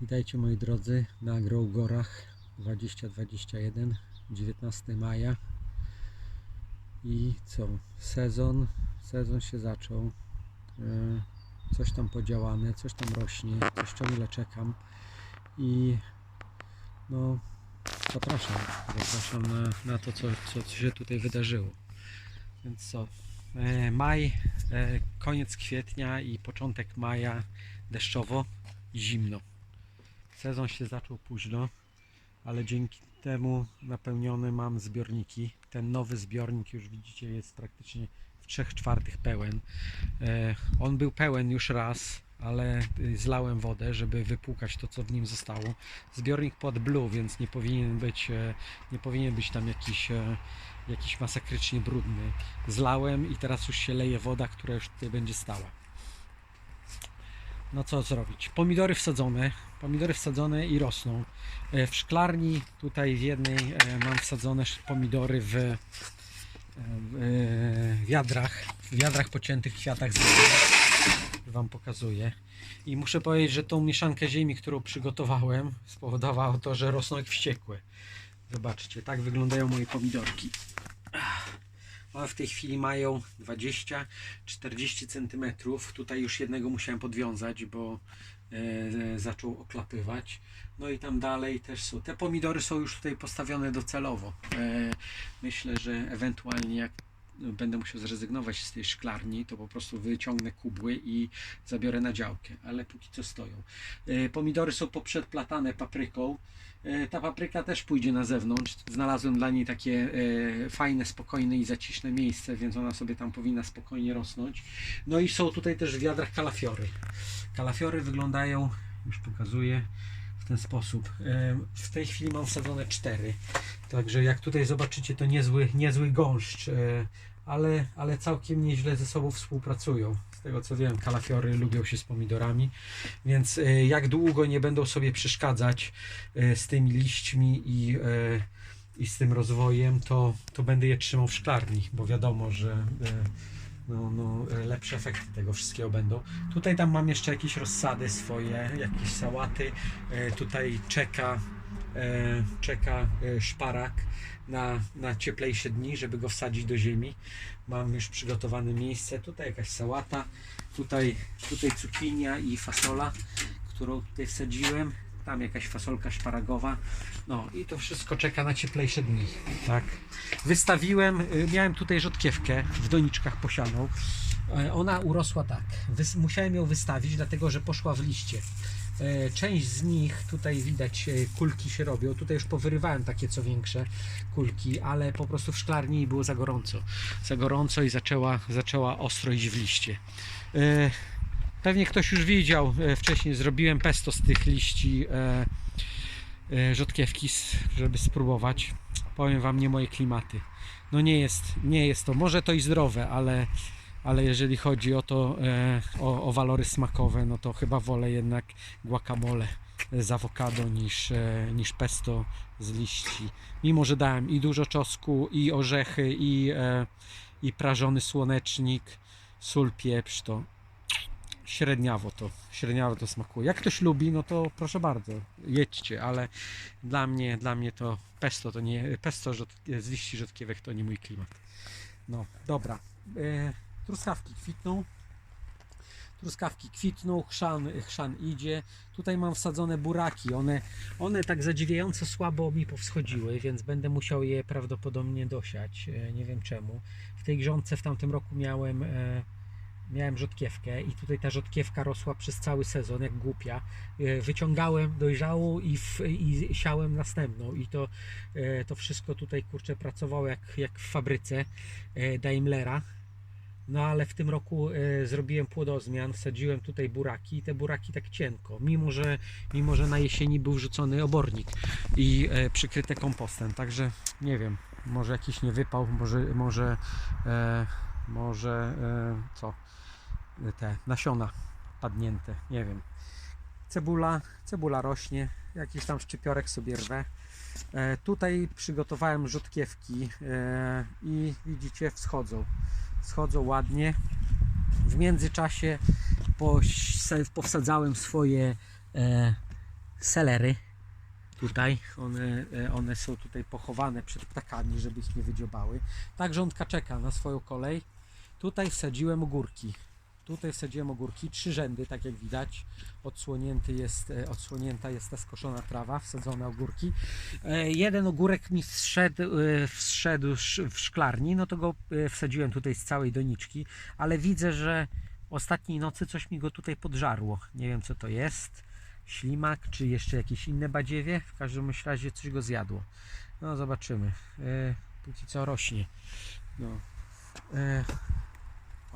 Witajcie moi drodzy na Grow Gorach 2021 19 maja. I co? Sezon sezon się zaczął. E, coś tam podziałane coś tam rośnie coś ciągle czekam. I no zapraszam zapraszam na, na to co, co, co się tutaj wydarzyło. Więc co? E, maj e, koniec kwietnia i początek maja deszczowo i zimno Sezon się zaczął późno, ale dzięki temu napełnione mam zbiorniki. Ten nowy zbiornik już widzicie jest praktycznie w 3 czwartych pełen. E, on był pełen już raz, ale y, zlałem wodę, żeby wypłukać to, co w nim zostało. Zbiornik pod blue, więc nie powinien być, e, nie powinien być tam jakiś, e, jakiś masakrycznie brudny. Zlałem i teraz już się leje woda, która już tutaj będzie stała. No co zrobić? Pomidory wsadzone, pomidory wsadzone i rosną. E, W szklarni tutaj w jednej e, mam wsadzone pomidory w, e, w wiadrach, w wiadrach pociętych kwiatach z Wam pokazuję. I muszę powiedzieć, że tą mieszankę ziemi, którą przygotowałem, spowodowało to, że rosną jak wściekłe. Zobaczcie, tak wyglądają moje pomidorki. One w tej chwili mają 20-40 cm. Tutaj już jednego musiałem podwiązać, bo e, zaczął oklapywać. No i tam dalej też są. Te pomidory są już tutaj postawione docelowo. E, myślę, że ewentualnie jak będę musiał zrezygnować z tej szklarni, to po prostu wyciągnę kubły i zabiorę na działkę, ale póki co stoją. E, pomidory są poprzedplatane papryką. E, Ta papryka też pójdzie na zewnątrz. Znalazłem dla niej takie e, fajne, spokojne i zaciszne miejsce, więc ona sobie tam powinna spokojnie rosnąć. No i są tutaj też w wiadrach kalafiory. Kalafiory wyglądają, już pokazuję, w ten sposób. E, W tej chwili mam wsadzone cztery. Także jak tutaj zobaczycie, to niezły, niezły gąszcz, e, ale, ale całkiem nieźle ze sobą współpracują. Z tego co wiem, kalafiory lubią się z pomidorami, więc e, jak długo nie będą sobie przeszkadzać z tymi liśćmi i, i z tym rozwojem, to, to będę je trzymał w szklarni, bo wiadomo, że no, no, lepsze efekty tego wszystkiego będą. Tutaj tam mam jeszcze jakieś rozsady swoje, jakieś sałaty. E, Tutaj czeka, e, czeka e, szparak na, na cieplejsze dni, żeby go wsadzić do ziemi. Mam już przygotowane miejsce. Tutaj jakaś sałata, tutaj, tutaj cukinia i fasola, którą tutaj wsadziłem. Tam jakaś fasolka szparagowa. No i to wszystko czeka na cieplejsze dni. Tak. Wystawiłem, y, miałem tutaj rzodkiewkę w doniczkach posianą. E, Ona urosła tak. Musiałem ją wystawić, dlatego że poszła w liście. E, Część z nich, tutaj widać, e, kulki się robią. Tutaj już powyrywałem takie co większe kulki, ale po prostu w szklarni było za gorąco. Za gorąco i zaczęła, zaczęła ostro iść w liście. Pewnie ktoś już widział, e, wcześniej zrobiłem pesto z tych liści e, e, rzodkiewki, żeby spróbować. Powiem Wam, nie moje klimaty. No nie jest, nie jest to, może to i zdrowe, ale, ale jeżeli chodzi o to, o, o walory smakowe, no to chyba wolę jednak guacamole z awokado niż, niż pesto z liści. Mimo, że dałem i dużo czosnku, i orzechy, i, i prażony słonecznik, sól, pieprz, to średniawo to, średniawo to smakuje. Jak ktoś lubi, no to proszę bardzo, jedźcie, ale dla mnie, dla mnie to pesto to nie, pesto z liści rzodkiewek to nie mój klimat. No, dobra. E, truskawki kwitną. Truskawki kwitną, chrzan, chrzan idzie. Tutaj mam wsadzone buraki. One, one tak zadziwiająco słabo mi powschodziły, więc będę musiał je prawdopodobnie dosiać. E, nie wiem czemu. W tej grządce w tamtym roku miałem e, miałem rzodkiewkę i tutaj ta rzodkiewka rosła przez cały sezon jak głupia. E, Wyciągałem dojrzałą i, w, i siałem następną i to, e, to wszystko tutaj kurczę pracowało jak, jak w fabryce e, Daimlera. No ale w tym roku zrobiłem płodozmian, wsadziłem tutaj buraki i te buraki tak cienko, mimo że, mimo że na jesieni był wrzucony obornik i przykryte kompostem, także nie wiem, może jakiś niewypał, może, może, e, może e, co, te nasiona padnięte, nie wiem. Cebula, cebula rośnie, jakiś tam szczypiorek sobie rwę. E, tutaj przygotowałem rzodkiewki e, i widzicie wschodzą. Wschodzą ładnie. W międzyczasie powsadzałem swoje e, selery. Tutaj one, e, one są tutaj pochowane przed ptakami, żeby ich nie wydziobały. Ta grządka czeka na swoją kolej. Tutaj wsadziłem ogórki. Tutaj wsadziłem ogórki, trzy rzędy, tak jak widać. Odsłonięty jest, e, odsłonięta jest ta skoszona trawa, wsadzone ogórki. E, Jeden ogórek mi wszedł, e, wszedł sz- w szklarni, no to go wsadziłem tutaj z całej doniczki, ale widzę, że ostatniej nocy coś mi go tutaj podżarło. Nie wiem co to jest. Ślimak, czy jeszcze jakieś inne badziewie. W każdym razie coś go zjadło. No zobaczymy. Póki co rośnie. No.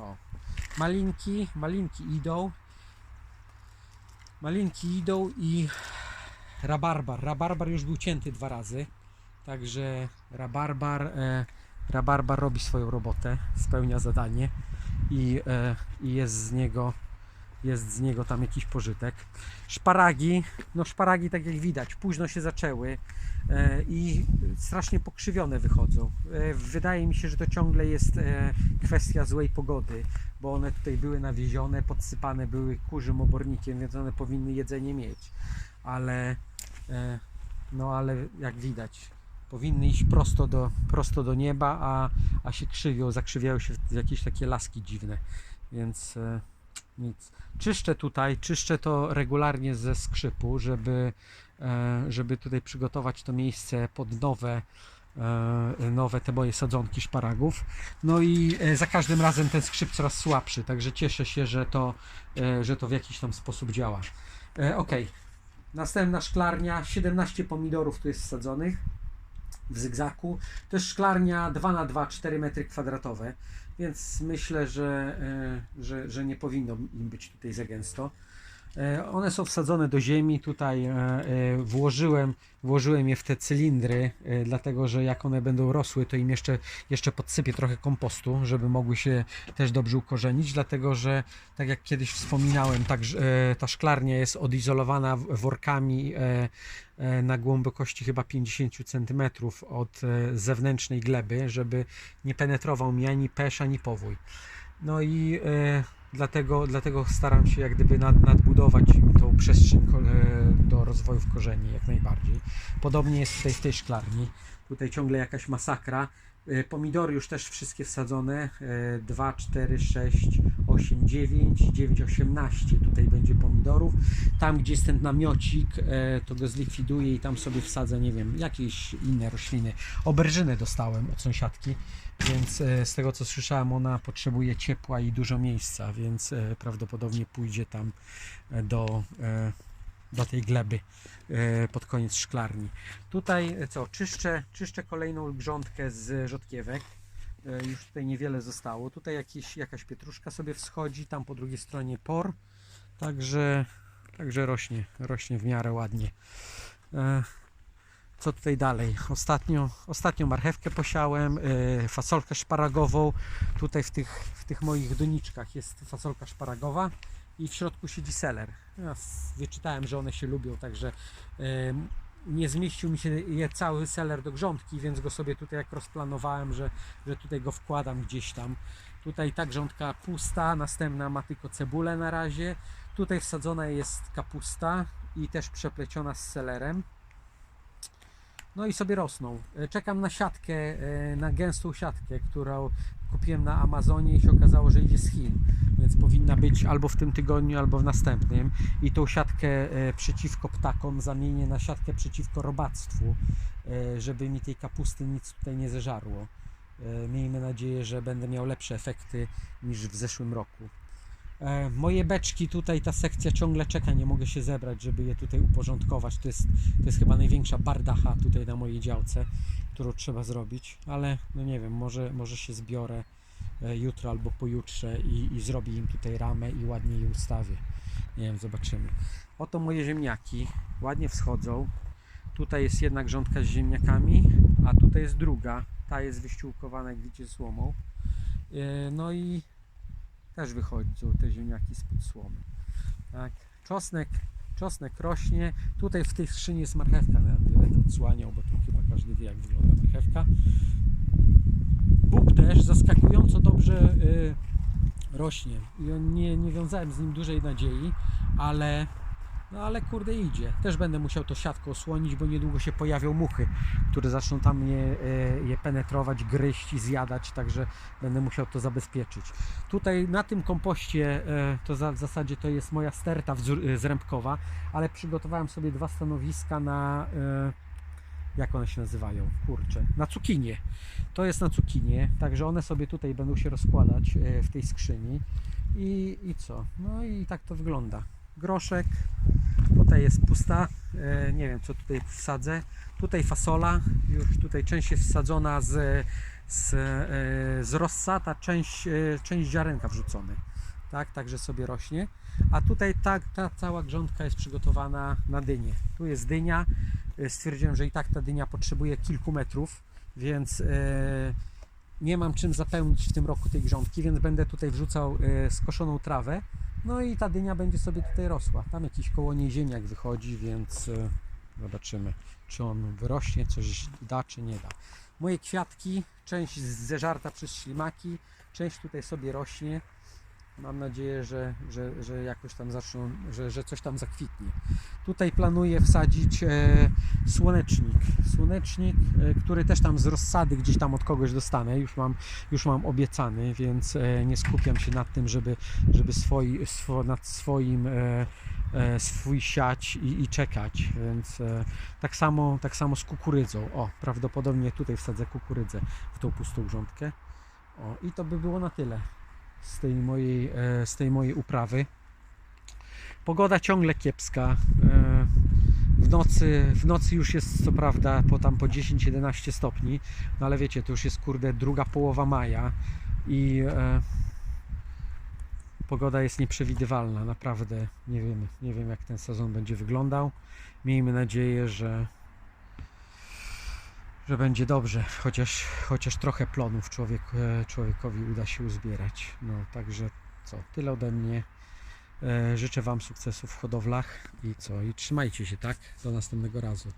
O. Malinki, malinki idą. Malinki idą i rabarbar. Rabarbar już był cięty dwa razy. Także rabarbar, e, rabarbar robi swoją robotę, spełnia zadanie i, e, i jest z niego jest z niego tam jakiś pożytek. Szparagi, no szparagi tak jak widać, późno się zaczęły e, i strasznie pokrzywione wychodzą. E, wydaje mi się, że to ciągle jest e, kwestia złej pogody, bo one tutaj były nawiezione, podsypane były kurzym obornikiem, więc one powinny jedzenie mieć. Ale no ale jak widać, powinny iść prosto do, prosto do nieba, a, a się krzywią, zakrzywiają się w jakieś takie laski dziwne. Więc nic. Czyszczę tutaj, czyszczę to regularnie ze skrzypu, żeby, e, żeby tutaj przygotować to miejsce pod nowe, e, nowe te moje sadzonki szparagów. No i e, za każdym razem ten skrzyp coraz słabszy, także cieszę się, że to, że to w jakiś tam sposób działa. Ok, następna szklarnia, 17 pomidorów tu jest wsadzonych w zygzaku. To jest szklarnia 2 na 2 4 metry kwadratowe, więc myślę, że, e, że, że nie powinno im być tutaj za gęsto. E, One są wsadzone do ziemi. Tutaj e, e, włożyłem, włożyłem je w te cylindry, dlatego że jak one będą rosły, to im jeszcze, jeszcze podsypię trochę kompostu, żeby mogły się też dobrze ukorzenić. Dlatego że, tak jak kiedyś wspominałem, tak, ta szklarnia jest odizolowana workami na głębokości chyba 50 cm od zewnętrznej gleby, żeby nie penetrował mi ani pesz, ani powój. No i dlatego, dlatego staram się jak gdyby nad, nadbudować tą przestrzeń e, do rozwoju w korzeni jak najbardziej. Podobnie jest tutaj w tej szklarni. Tutaj ciągle jakaś masakra. E, Pomidory już też wszystkie wsadzone. E, 2, 4, 6, 8, 9, 9, 18 tutaj będzie pomidorów. Tam gdzie jest ten namiocik, e, to go zlikwiduję i tam sobie wsadzę, nie wiem, jakieś inne rośliny. Oberżynę dostałem od sąsiadki, więc e, z tego co słyszałem, ona potrzebuje ciepła i dużo miejsca, więc prawdopodobnie pójdzie tam do, do tej gleby e, pod koniec szklarni. Tutaj e, co, czyszczę, czyszczę kolejną grządkę z rzodkiewek. E, Już tutaj niewiele zostało. Tutaj jakieś, jakaś pietruszka sobie wschodzi, tam po drugiej stronie por. Także, także rośnie, rośnie w miarę ładnie. Co tutaj dalej? Ostatnio, ostatnio marchewkę posiałem, fasolkę szparagową. Tutaj w tych, w tych moich doniczkach jest fasolka szparagowa i w środku siedzi seler. Ja wyczytałem, że one się lubią, także nie zmieścił mi się je cały seler do grządki, więc go sobie tutaj jak rozplanowałem, że, że tutaj go wkładam gdzieś tam. Tutaj ta grządka pusta, następna ma tylko cebulę na razie. Tutaj wsadzona jest kapusta i też przepleciona z selerem. No i sobie rosną. E, Czekam na siatkę, e, na gęstą siatkę, którą kupiłem na Amazonie i się okazało, że idzie z Chin. Więc powinna być albo w tym tygodniu, albo w następnym. I tą siatkę e, przeciwko ptakom zamienię na siatkę przeciwko robactwu, żeby mi tej kapusty nic tutaj nie zeżarło. Miejmy nadzieję, że będę miał lepsze efekty niż w zeszłym roku. E, Moje beczki tutaj, ta sekcja ciągle czeka, nie mogę się zebrać, żeby je tutaj uporządkować. To jest, to jest chyba największa bardacha tutaj na mojej działce, którą trzeba zrobić, ale no nie wiem, może, może się zbiorę e, jutro albo pojutrze i, i zrobię im tutaj ramę i ładnie je ustawię. Nie wiem, zobaczymy. Oto moje ziemniaki, ładnie wschodzą. Tutaj jest jedna grządka z ziemniakami, a tutaj jest druga. Ta jest wyściółkowana, jak widzicie, słomą. E, No i też wychodzą te ziemniaki spod słomy. Tak. Czosnek, czosnek rośnie. Tutaj w tej skrzyni jest marchewka, nawet nie będę odsłaniał, bo tu chyba każdy wie jak wygląda marchewka. Bób też zaskakująco dobrze y, rośnie. I nie, nie wiązałem z nim dużej nadziei, ale, No ale kurde idzie. Też będę musiał to siatką osłonić, bo niedługo się pojawią muchy, które zaczną tam mnie, e, je penetrować, gryźć i zjadać, także będę musiał to zabezpieczyć. Tutaj na tym kompoście, e, to w zasadzie to jest moja sterta e, zrębkowa, ale przygotowałem sobie dwa stanowiska na, jak one się nazywają, kurczę, na cukinię. To jest na cukinię, także one sobie tutaj będą się rozkładać w tej skrzyni. I, I co? No i tak to wygląda. Groszek, tutaj jest pusta, e, nie wiem co tutaj wsadzę. Tutaj fasola, już tutaj część jest wsadzona z, z, e, z część, e, część ziarenka wrzucone. Tak, także sobie rośnie. A tutaj ta, ta cała grządka jest przygotowana na dynię. Tu jest dynia. Stwierdziłem, że i tak ta dynia potrzebuje kilku metrów, więc nie mam czym zapełnić w tym roku tej grządki, więc będę tutaj wrzucał skoszoną trawę. No i ta dynia będzie sobie tutaj rosła. Tam jakiś koło niej ziemniak wychodzi, więc e, zobaczymy, czy on wyrośnie, coś da, czy nie da. Moje kwiatki, część zeżarta przez ślimaki, część tutaj sobie rośnie. Mam nadzieję, że, że, że jakoś tam zaczną, że, że coś tam zakwitnie. Tutaj planuję wsadzić e, słonecznik. Słonecznik, e, który też tam z rozsady gdzieś tam od kogoś dostanę. Już mam, już mam obiecany, więc e, nie skupiam się nad tym, żeby, żeby swoi, swo, nad swoim e, e, swój siać i, i czekać. Więc e, tak, samo, tak samo z kukurydzą. O, prawdopodobnie tutaj wsadzę kukurydzę w tą pustą grządkę. O, i to by było na tyle z tej mojej, e, z tej mojej uprawy. Pogoda ciągle kiepska. E, W nocy, w nocy już jest co prawda po tam po 10-11 stopni, no ale wiecie, to już jest kurde druga połowa maja i e, pogoda jest nieprzewidywalna, naprawdę nie wiem, nie wiem jak ten sezon będzie wyglądał. Miejmy nadzieję, że że będzie dobrze, chociaż, chociaż trochę plonów człowiek, e, człowiekowi uda się uzbierać. No także co, tyle ode mnie. E, Życzę Wam sukcesów w hodowlach i co, i trzymajcie się, tak? Do następnego razu.